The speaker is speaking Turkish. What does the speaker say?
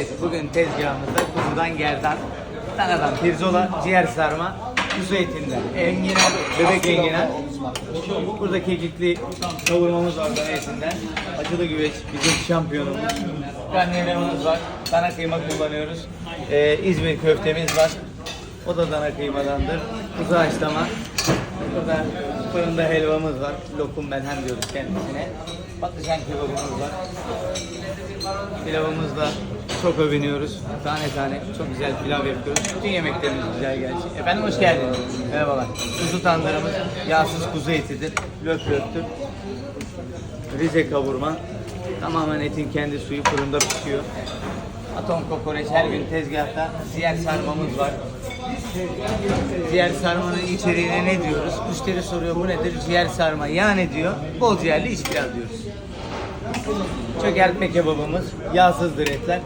Evet, bugün tezgahımızda kuzudan gerdan, danadan pirzola, ciğer sarma, kuzu etinden, enginar, bebek enginar. Burada kekikli kavurmamız var dana etinden. Acılı güveç bizim şampiyonumuz. Karnıyarımız var. Dana kıyma kullanıyoruz. Ee, İzmir köftemiz var. O da dana kıymadandır. Kuzu haşlama. Burada fırında helvamız var. Lokum belhem diyoruz kendisine. Patlıcan kebabımız var. Pilavımızla çok övünüyoruz. Tane tane çok güzel pilav yapıyoruz. Bütün yemeklerimiz güzel gerçi. Efendim hoş geldiniz. Merhabalar. Kuzu tandırımız yağsız kuzu etidir. Löp löptür. Rize kavurma. Tamamen etin kendi suyu fırında pişiyor. Atom kokoreç her gün tezgahta. Ciğer sarmamız var. Ciğer sarmanın içeriğine ne diyoruz? Müşteri soruyor bu nedir? Ciğer sarma. Ya ne diyor? Bol ciğerli iç pilav diyoruz. Çökertme kebabımız, yağsızdır etler.